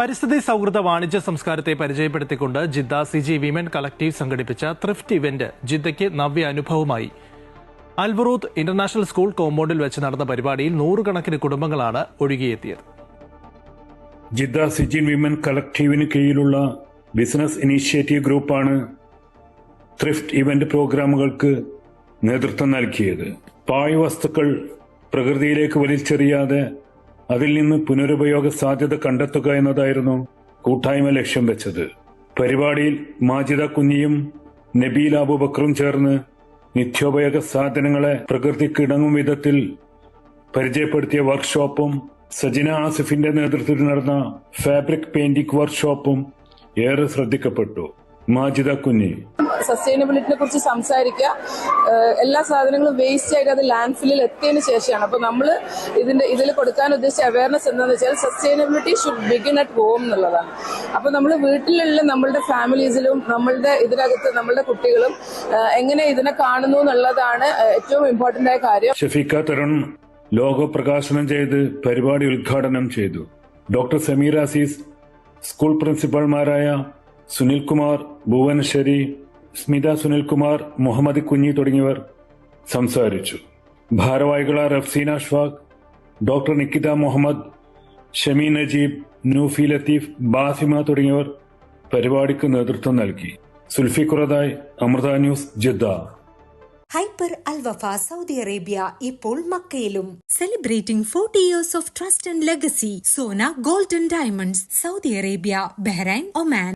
പരിസ്ഥിതി സൗഹൃദ വാണിജ്യ സംസ്കാരത്തെ പരിചയപ്പെടുത്തിക്കൊണ്ട് Jeddah C G women collective സംഘടിപ്പിച്ച ത്രിഫ്റ്റ് ഇവന്റ് ജിദ്ദയ്ക്ക് നവ്യ അനുഭവമായി. അൽബറൂത്ത് ഇന്റർനാഷണൽ സ്കൂൾ കോമ്പൗണ്ടിൽ വെച്ച് നടന്ന പരിപാടിയിൽ നൂറുകണക്കിന് കുടുംബങ്ങളാണ് ഒഴുകിയെത്തിയത്. ജിദ്ദ സിജിൻ വിമൻ കളക്ടീവിന് കീഴിലുള്ള ബിസിനസ് ഇനീഷ്യേറ്റീവ് ഗ്രൂപ്പാണ് ത്രിഫ്റ്റ് ഇവന്റ് പ്രോഗ്രാമുകൾക്ക് നേതൃത്വം നൽകിയത്. പായ് വസ്തുക്കൾ പ്രകൃതിയിലേക്ക് വലിച്ചെറിയാതെ അതിൽ നിന്ന് പുനരുപയോഗ സാധ്യത കണ്ടെത്തുക എന്നതായിരുന്നു കൂട്ടായ്മ ലക്ഷ്യം വെച്ചത്. പരിപാടിയിൽ മാജിദ കുഞ്ഞിയും നബീൽ അബുബക്രും ചേർന്ന് നിത്യോപയോഗ സാധനങ്ങളെ പ്രകൃതിക്ക് വിധത്തിൽ പരിചയപ്പെടുത്തിയ വർക്ക്ഷോപ്പും സജിന ആസിഫിന്റെ നേതൃത്വത്തിൽ നടന്ന ഫാബ്രിക് പെയിന്റിംഗ് വർക്ക്ഷോപ്പും ഏറെ ശ്രദ്ധിക്കപ്പെട്ടു. മാജിദ കുഞ്ഞി. സസ്റ്റൈനബിലിറ്റിനെ കുറിച്ച് സംസാരിക്കുക. എല്ലാ സാധനങ്ങളും വേസ്റ്റ് ആയിട്ട് അത് ലാൻഡ് ഫില്ലിൽ എത്തിയതിന് ശേഷമാണ്. അപ്പൊ നമ്മൾ ഇതിന്റെ ഇതിൽ കൊടുക്കാൻ ഉദ്ദേശിച്ച അവയർനെസ് എന്താണെന്ന് വെച്ചാൽ sustainability should begin at home എന്നുള്ളതാണ്. അപ്പൊ നമ്മൾ വീട്ടിലുള്ള നമ്മളുടെ ഫാമിലീസിലും നമ്മളുടെ ഇതിനകത്ത് നമ്മളുടെ കുട്ടികളും എങ്ങനെ ഇതിനെ കാണുന്നു എന്നുള്ളതാണ് ഏറ്റവും ഇമ്പോർട്ടന്റ് ആയ കാര്യം. ഷഫീഖ തരുൺ ലോഗോ പ്രകാശനം ചെയ്ത് പരിപാടി ഉദ്ഘാടനം ചെയ്തു. ഡോക്ടർ സമീർ അസീസ് സ്കൂൾ പ്രിൻസിപ്പൽമാരായ സുനിൽകുമാർ ഭുവനശ്വരി സ്മിത സുനിൽകുമാർ മുഹമ്മദ് കുഞ്ഞി തുടങ്ങിയവർ സംസാരിച്ചു. ഭാരവാഹികളായ റഫ്സീന ഷ്വാഖ് ഡോക്ടർ നിക്കിത മുഹമ്മദ് ഷമി നജീബ് നൂഫി ലത്തീഫ് ബാസിമ തുടങ്ങിയവർ പരിപാടിക്ക് നേതൃത്വം നൽകി. Sulfi Khuradai Amrita news Jeddah. Hyper Al Wafa Saudi Arabia ഇപ്പോൾ മക്കയിലും. Celebrating forty years of trust and legacy Sona golden diamonds Saudi Arabia Bahrain Oman.